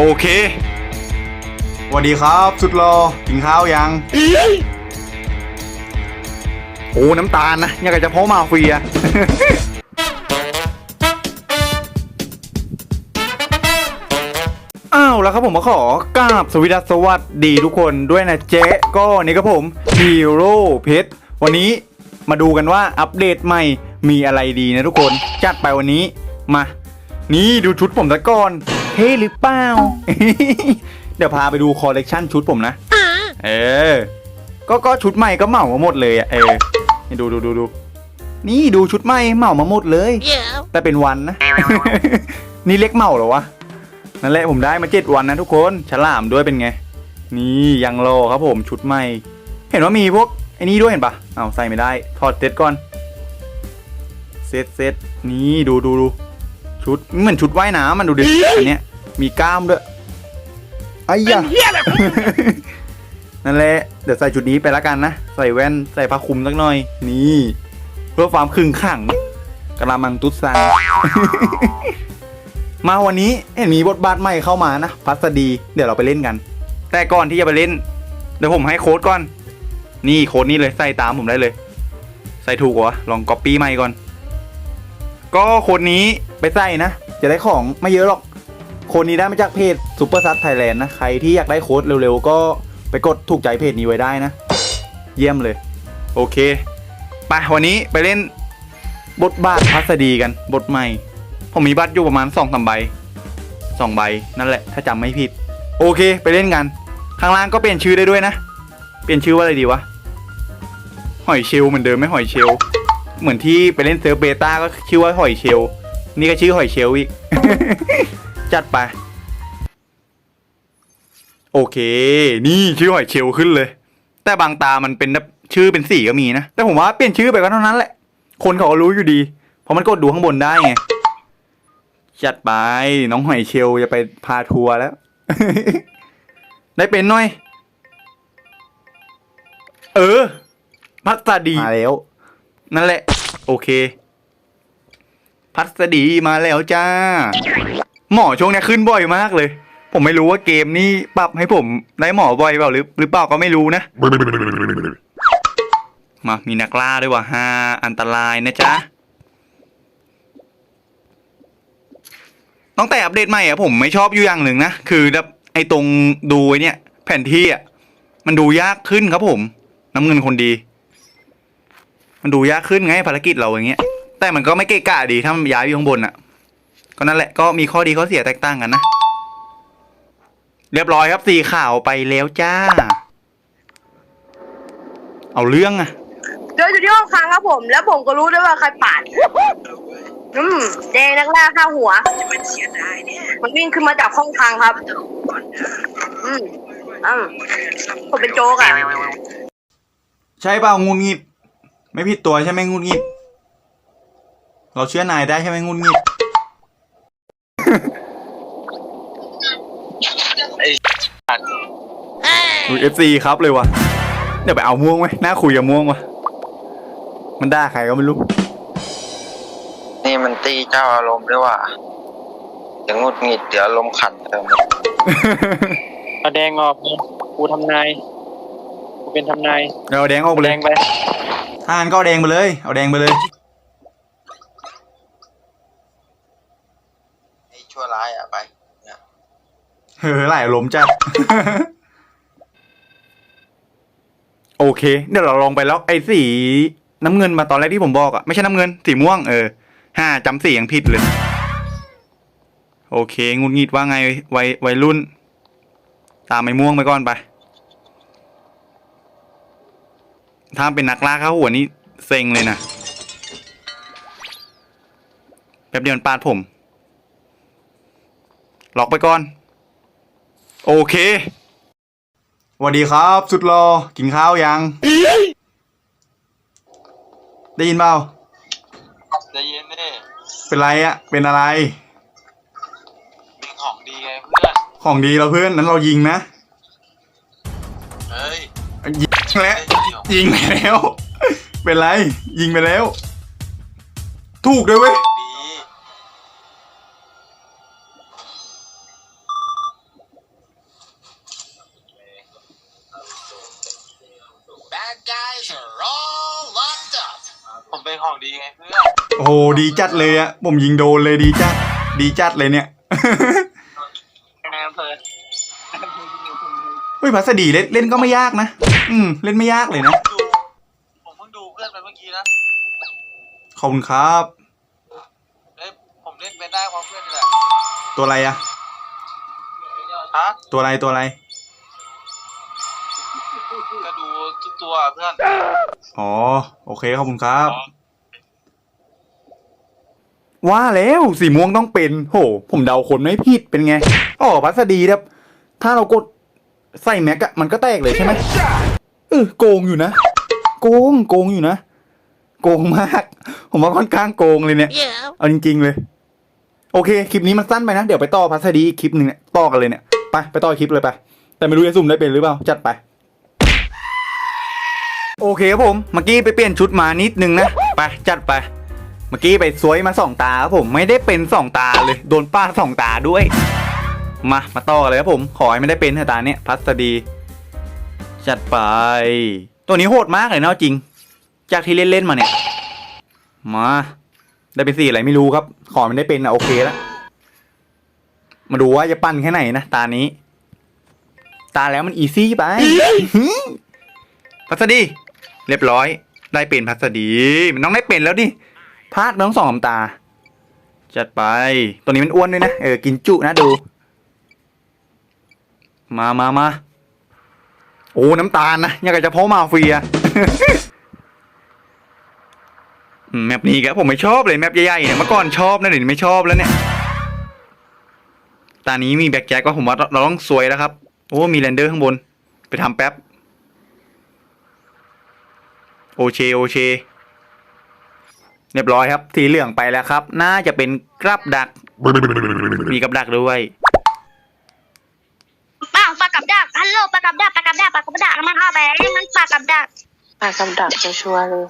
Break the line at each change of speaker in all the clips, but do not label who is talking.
โอเคสวัสดีครับ สุดรอกินข้าวยัง โอ้ น้ำตาลนะยังกับจะเพาะมาเฟีย อ้าวแล้วครับผมมาขอกราบสวิดัสสวัสดีทุกคนด้วยนะเจ๊ก็นี่ครับผมฮีโร่เพชรวันนี้มาดูกันว่าอัปเดตใหม่มีอะไรดีนะทุกคน จัดไปวันนี้มา นี่ดูชุดผมซะก่อน เท่หรือเปล่า เดี๋ยวพาไปดูคอลเลกชันชุดผมนะ เออ ก็ก็ชุดใหม่ก็เหมามาหมดเลยอะเออนี่ดูดูดูดู นี่ดูชุดใหม่เหมามาหมดเลย
Yeah.
แต่เป็นวันนะ นี่เล็กเหมาเหรอวะ นั่นแหละผมได้มาเจ็ดวันนะทุกคน ฉลามด้วยเป็นไง นี่ยังโลครับผมชุดใหม่ เห็นว่ามีพวกไอ้นี่ด้วยเห็นปะเอาใส่ไม่ได้ ถอดเซ็ตก่อน เซ็ตเซ็ตนี่ดูดูดูชุดเหมือนชุดว่ายน้ำมันดูดิอันเนี้ย มีกล้ามด้วยไอ้ยะนั่นแหละ เดี๋ยวใส่ชุดนี้ไปละกันนะ ใส่แว่นใส่ผ้าคลุมสักหน่อย นี่ เพื่อความขึงขังกระมังตุ๊ดซังมาวันนี้เห็นมีบทบาทใหม่เข้ามานะพัสดี เดี๋ยวเราไปเล่นกัน แต่ก่อนที่จะไปเล่น เดี๋ยวผมให้โค้ดก่อน นี่โค้ดนี้เลยใส่ตามผมได้เลย ใส่ถูกวะลองก๊อปปี้ใหม่ก่อน ก็โค้ดนี้ไปใส่นะ จะได้ของไม่เยอะหรอกโค้ดนี้ได้มาจากเพจ Super s u b Thailand นะ ใครที่อยากได้โค้ดเร็วๆ ก็ไปกดถูกใจเพจนี้ไว้ได้นะ เยี่ยมเลย โอเคไปวันนี้ไปเล่นบทบาทพัสดีกันบทใหม่ ผมมีบัตรอยู่ประมาณสองสามใบสองใบนั่นแหละ ถ้าจำไม่ผิด โอเค ไปเล่นกัน ข้างล่างก็เปลี่ยนชื่อได้ด้วยนะ เปลี่ยนชื่อว่าอะไรดีวะหอยเชลลเหมือนเดิมไหมหอยเชลลเหมือนที่ไปเล่นเซิร์ฟเบต้าก็ชื่อว่าหอยเชลลนี่ก็ชื่อหอยเชลลอีก จัดไป โอเค นี่ชื่อหอยเชลลขึ้นเลย แต่บางตามันเป็นแบบชื่อเป็นสีก็มีนะ แต่ผมว่าเปลี่ยนชื่อไปก็เท่านั้นแหละ คนเขาก็รู้อยู่ดี เพราะมันกดดูข้างบนได้ไง จัดไป น้องหอยเชลลจะไปพาทัวร์แล้ว ได้เป็นหน่อย เออ พัสดี มาแล้ว นั่นแหละ โอเค พัสดีมาแล้วจ้า หมอช่วงนี้ขึ้นบ่อยมากเลย ผมไม่รู้ว่าเกมนี้ปรับให้ผมได้หมอบ่อยเปล่าหรือหรือเปล่าก็ไม่รู้นะ มามีนักล่าด้วยว่ะห้าอันตรายนะจ๊ะตั้งแต่อัปเดตใหม่อะผมไม่ชอบอยู่อย่างหนึ่งนะ คือแบบไอ้ตรงดูเนี่ยแผนที่อะมันดูยากขึ้นครับผม น้ำเงินคนดี มันดูยากขึ้นไงภารกิจเราอย่างเงี้ย แต่มันก็ไม่เกะกะดีถ้ามันย้ายอยู่ข้างบนอะ ก็นั่นแหละก็มีข้อดีข้อเสียแตกต่างกันนะ เรียบร้อยครับสีขาวไปแล้วจ้า เอาเรื่องอะ
เดินอยู่ที่ห้องค้างครับผม แล้วผมก็รู้ด้วยว่าใครปาดอืมแดงนักล่าข้าหัว
มันเสียดายเนี่ย
มันวิ่งขึ้นมาจากห้องค้างครับ
ก่อนนะ
อืมอืมผมเป็นโจ๊กอะ
ใช่เปล่างุนงิด ไม่ผิดตัวใช่ไหมงุนงิด เราเชื่อนายได้ใช่ไหมงุนงิด ดูเอฟซีครับเลยวะเดี๋ยวไปเอาม่วงไหมน่าคุยกับม่วงวะมันด่าใครก็ไม่รู้
นี่มันตีเจ้าอารมณ์ด้วยว่าเดี๋ยวงุดหงิดเดี๋ยวอารมณ์ขันเติม
เอาแดงออกนะกูทำนายกูเป็นทำนาย
เอาแดงออกไป
แด
เลย
งไป
ทานก็เอาแดงไปเลย เอาแดงไปเลย
ไอ้ชั่วร้ายอะไปเนี่ย
เฮ้ยหลายอารมจัด โอเค เดี๋ยวเราลองไปแล้วไอ้สีน้ำเงินมาตอนแรกที่ผมบอกอะไม่ใช่น้ำเงินสีม่วงเออห้าจำสียังผิดเลย โอเคงุนงิดว่าไงวัยวัยรุ่น ตามไอ้ม่วงไปก่อนไป ถ้าเป็นนักล่าข้าหัวนี่เซ็งเลยนะแป๊บเดียวมันปาดผม ล็อกไปก่อน โอเคสวัสดีครับ สุดรอกินข้าวยัง ได้ยินเปล่า
ใจเย็นดิ
เป็นไรอะเป็นอะไร
มีของดีไงเพื่อน
ของดีเราเพื่อนนั้นเรายิงนะ
เฮ้ย
ยิงแล้วยิงไปแล้ว เป็นไร ยิงไปแล้ว ถูกด้วยเว้ย หดีจัดเลยอะผมยิงโดนเลยดีจัด ดีจัดเลยเนี่ย
ในอำเภอ
เฮ้ยพัสดีเล่นเล่นก็ไม่ยากนะ อืม เล่นไม่ยากเลยนะ
ดูผมเพิ่งดูเพื่อนไปเมื่อกี้นะ
ขอบคุณครับ
เอ้ยผมเล่นเป็นได้เพราะเพื่อนนี่แหละ
ตัวอะไรอะ
ฮะ
ตัวอะไรตัวอะไร
ก็ดูทุกตัวเพื่อน
อ๋อ โอเคขอบคุณครับ ว่าแล้วสีม่วงต้องเป็น โห ผมเดาคนไม่ผิดเป็นไงอ๋อพัสดีครับ ถ้าเรากดใส่แม็กอะมันก็แตกเลยใช่ไหมเออโกงอยู่นะ โกงโกงอยู่นะ โกงมาก ผมว่าค่อนข้างโกงเลยเนี่ย เอาจริง ๆ เลย โอเค คลิปนี้มันสั้นไปนะ เดี๋ยวไปต่อพัสดีอีกคลิปหนึ่งเนี่ยต่อกันเลยเนี่ย ไปไปต่อคลิปเลยไป แต่ไม่รู้จะซุ่มได้เป็นหรือเปล่า จัดไป โอเคครับผม เมื่อกี้ไปเปลี่ยนชุดมานิดนึงนะ ไปจัดไปเมื่อกี้ไปสวยมาสองตาครับผมไม่ได้เป็นสองตาเลย โดนป้าสองตาด้วย มามาต่อเลยครับผม ขอให้ไม่ได้เป็นเถอะตาเนี้ยพัสดี จัดไป ตัวนี้โหดมากเลยเนาะจริง จากที่เล่นๆมาเนี่ย มา ได้เป็นสีอะไรไม่รู้ครับ ขอมันได้เป็นอะโอเคแล้วมาดูว่าจะปั้นแค่ไหนนะตานี้ ตาแล้วมันอีซี่ไปพัสดี เรียบร้อย ได้เป็นพัสดี มันต้องได้เป็นแล้วดิ พลาดมันต้องสองตา จัดไป ตัวนี้มันอ้วนด้วยนะ เออ กินจุนะดู มามามาโอ้น้ำตาลนะยังกับจะเพาะมาเฟียแมปนี้ครับผมไม่ชอบเลยแมปใหญ่ๆเนี่ยเมื่อก่อนชอบนะเดี๋ยวนี้ไม่ชอบแล้วเนี่ยตอนนี้มีแบ็กแจ็คก็ผมว่าเราต้องสวยแล้วครับ โอ้มีแรนเดอร์ข้างบน ไปทำแป๊บ โอเชโอเช เรียบร้อยครับสีเหลืองไปแล้วครับ น่าจะเป็นกรับดัก มีกับดักด้วย
ปังปากกับดักฮัลโหลปากกับดักปากกับดักปากกับดักมันเข้าไปมันปากกับดัก
ปากกับดักจะชัวร์เลย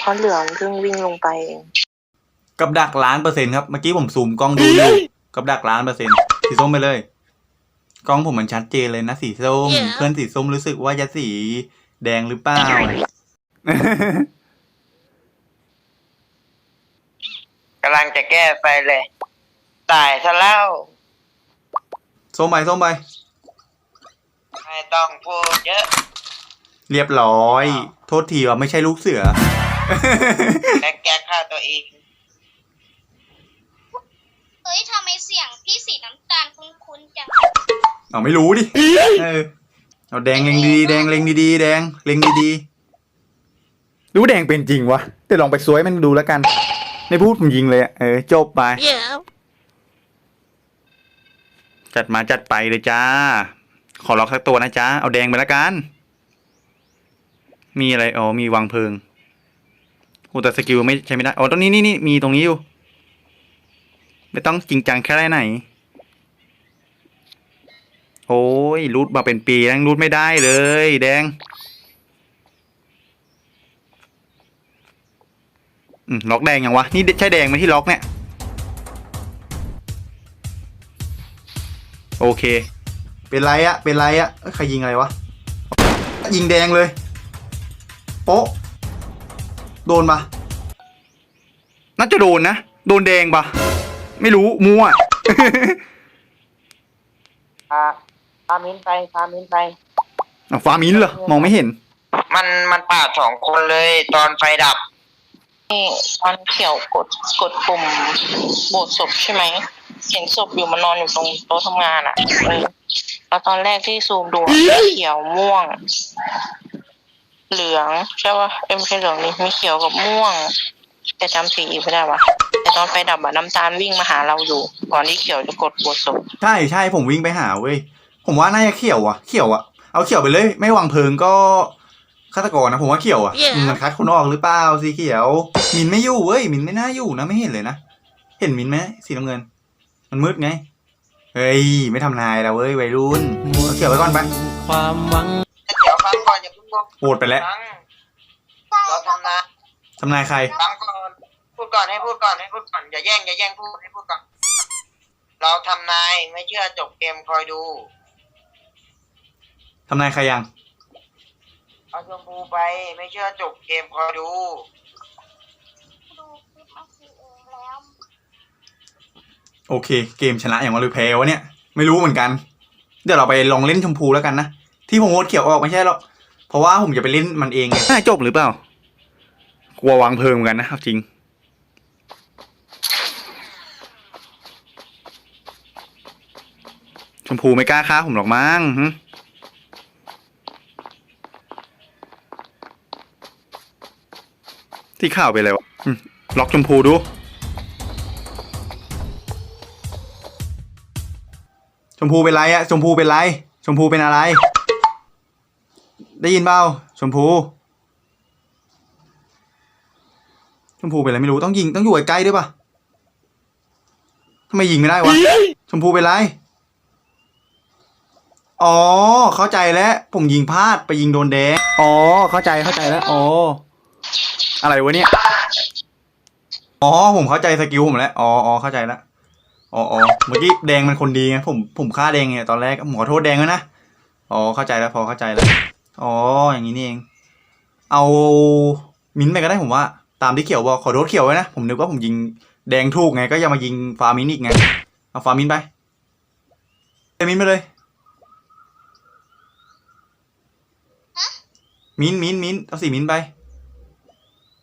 เพราะเหลืองเพิ่งวิ่งลงไปเอง
กับดักล้านเปอร์เซ็นต์ครับ เมื่อกี้ผมซูมกล้องดูอยู่กับดักล้านเปอร์เซ็นต์สีส้มไปเลย กล้องผมมันชัดเจนเลยนะสีส้ม เพื่อนสีส้มรู้สึกว่าจะสีแดงหรือเปล่า
กำลังจะแก้ไปเลย ตายซะแล้ว
ส้มไปส้มไป
ไม่ต้องพูดเยอะ
เรียบร้อย โทษทีว่าไม่ใช่ลูกเสือ
แกแก้ฆ่าตัวเอง
เฮ้ยทำไมเสียงพี่สีน้ำตาลคุ้นๆจัง
เอาไม่รู้ดิเออเอาแดงเล็งดีๆแดงเล็งดีๆแดงเล็งดีๆรู้แดงเป็นจริงวะเดี๋ยวลองไปซวยมันดูแล้วกัน ไม่พูดผมยิงเลยอะเออจบไป จัดมาจัดไปเลยจ้า ขอล็อกสักตัวนะจ้าเอาแดงไปแล้วกัน มีอะไรอ๋อมีวางเพลิงโอ้แต่สกิลไม่ใช้ไม่ได้อ๋อตรงนี้นี่นี่มีตรงนี้อยู่ ไม่ต้องจริงจังแค่ไหน โอ้ยรูดมาเป็นปีแล้วยังรูดไม่ได้เลย แดง อืมล็อกแดงยังวะ นี่ใช่แดงไหมที่ล็อกเนี่ย โอเค เป็นไรอะเป็นไรอะเอ้ยใครยิงอะไรวะ ยิงแดงเลย โป๊ะ โดนปะน่าจะโดนนะ โดนแดงปะไม่รู้ มั่ว
พาพามินไปพามินไป
อะฟ้ามินเหรอ มองไม่เห็น
มันมันปาดสองคนเลยตอนไฟดับ
นี่ตอนเขียวกดกดปุ่มโบดศพใช่ไหมเห็นศพอยู่มันนอนอยู่ตรงโต๊ะทำงานอะเออแล้วตอนแรกที่ซูมดูอะเขียวม่วง เหลืองใช่ป่ะเอ้ยไม่ใช่เหลืองนี่มีเขียวกับม่วง แต่จำสีไม่ได้วะแต่ตอนไฟดับอะน้ำตาลวิ่งมาหาเราอยู่ก่อนที่เขียวจะกดโบดศพ
ใช่ใช่ผมวิ่งไปหาเว้ย ผมว่าน่าจะเขียวอะเขียวอะเอาเขียวไปเลย ไม่วางเพลิงก็ ฆาตกรนะผมว่าเขียวอะอืมมันคัดคนออกหรือเปล่าสีเขียว มินไม่อยู่เว้ยมินไม่น่าอยู่นะไม่เห็นเลยนะ เห็นมินไหมสีน้ำเงิน มันมืดไง เฮ้ย ไม่ทำนายแล้วเว้ยวัยรุ่นเอาเขียวไปก่อนไป
เดี๋ยวฟังก่อนอย่าเพิ่งบอก
โหวตไปแล้ว
ฟังเราทำนะ
ทำนายใคร
ฟังก่อนพูดก่อนให้พูดก่อนให้พูดก่อนอย่าแย่งอย่าแย่งพูดให้พูดก่อนเราทำนายไม่เชื่อจบเกมคอยดู
ทำนายใครยัง
เอาชมพูไปไม่เชื่อจบเกมคอยดู
ดูคลิปมาคีเองแล้ว
โอเค เกมชนะอย่างว่าหรือแพ้วะเนี่ย ไม่รู้เหมือนกัน เดี๋ยวเราไปลองเล่นชมพูแล้วกันนะ ที่ผมโหวตเขียวออกไม่ใช่หรอก เพราะว่าผมจะไปเล่นมันเองไง น่าจบหรือเปล่า กลัววางเพลิงเหมือนกันนะเอาจริง ชมพูไม่กล้าฆ่าผมหรอกมั้งหึ ที่ข่าวไปเลยวะหึล็อกชมพูดู ชมพูเป็นไรอะชมพูเป็นไร ชมพูเป็นอะไร ได้ยินเปล่าชมพู ชมพูเป็นอะไรไม่รู้ต้องยิงต้องอยู่ใกล้ๆด้วยปะทำไมยิงไม่ได้วะ ชมพูเป็นไร อ๋อ เข้าใจแล้ว ผมยิงพลาดไปยิงโดนแดง อ๋อ เข้าใจเข้าใจแล้ว อ๋อ อะไรวะเนี่ย อ๋อ ผมเข้าใจสกิลผมแล้ว อ๋ออ๋อเข้าใจแล้วอ๋ออ๋อเมื่อกี้แดงมันคนดีไง ผม ผมฆ่าแดงไงตอนแรกผมขอโทษแดงแล้วนะ อ๋อ เข้าใจแล้ว พอเข้าใจแล้ว อ๋อ อย่างนี้นี่เอง เอามิ้นท์ไปก็ได้ผมว่า ตามที่เขียวบอก ขอโทษเขียวไว้นะ ผมนึกว่าผมยิงแดงถูกไง ก็อย่ามายิงฟามิ้นท์อีกไง เอาฟามิ้นท์ไปไปมิ้นท์ไปเลย มิ้นท์มิ้นท์มิ้นท์เอาสีมิ้นท์ไปจ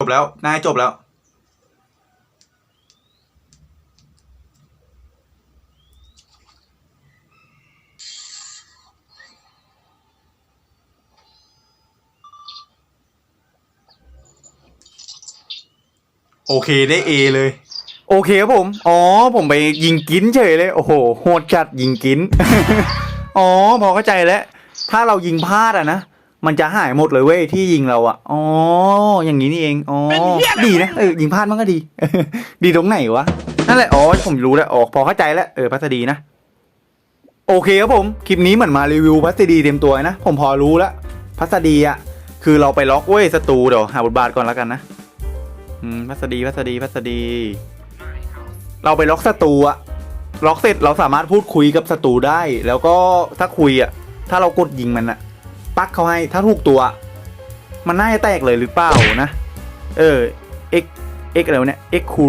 บแล้ว นายจบแล้ว โอเคได้เอเลย โอเคครับผม อ๋อ ผมไปยิงกินเฉยเลย โอ้โห โหดจัดยิงกิน อ๋อ พอเข้าใจแล้ว ถ้าเรายิงพลาดอะนะ มันจะหายหมดเลยเว้ยที่ยิงเราอะอ๋อ อย่างนี้นี่เอง อ๋อ ดีนะ เออ ยิงพลาดมันก็ดี ดีตรงไหนวะ นั่นแหละ อ๋อ ผมรู้แล้ว อ๋อ พอเข้าใจแล้ว เออพัสดีนะ โอเคครับผม คลิปนี้เหมือนมารีวิวพัสดีเต็มตัวนะ ผมพอรู้แล้วพัสดีอะคือเราไปล็อกเว้ยศัตรูเดี๋ยวหาบทบาทก่อนแล้วกันนะ อืม พัสดี พัสดี พัสดี เราไปล็อกศัตรูอะล็อกเสร็จเราสามารถพูดคุยกับศัตรูได้ แล้วก็ถ้าคุยอะถ้าเรากดยิงมันอะ ปักเขาให้ถ้าถูกตัว มันน่าจะแตกเลยหรือเปล่านะ เออ x x อะไรวะเนี่ย x คู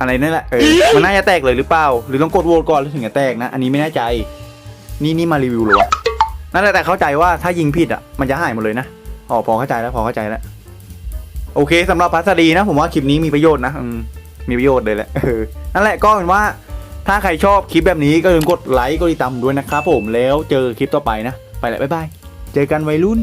อะไรนั่นแหละเออมันน่าจะแตกเลยหรือเปล่า หรือต้องกดโหวตก่อนแล้วถึงจะแตกนะ อันนี้ไม่แน่ใจ นี่นี่มารีวิวเหรอวะนั่นแหละแต่เข้าใจว่าถ้ายิงผิดอะมันจะหายหมดเลยนะอ๋อพอเข้าใจแล้วพอเข้าใจแล้ว โอเคสำหรับพัสดีนะ ผมว่าคลิปนี้มีประโยชน์นะอืมมีประโยชน์เลยแหละเออนั่นแหละก็เป็นว่าถ้าใครชอบคลิปแบบนี้ก็อย่าลืมกดไลค์กดติดตามด้วยนะครับผมแล้วเจอคลิปต่อไปนะ ไปแล้วบ๊ายบาย เจอกันวัยรุ่น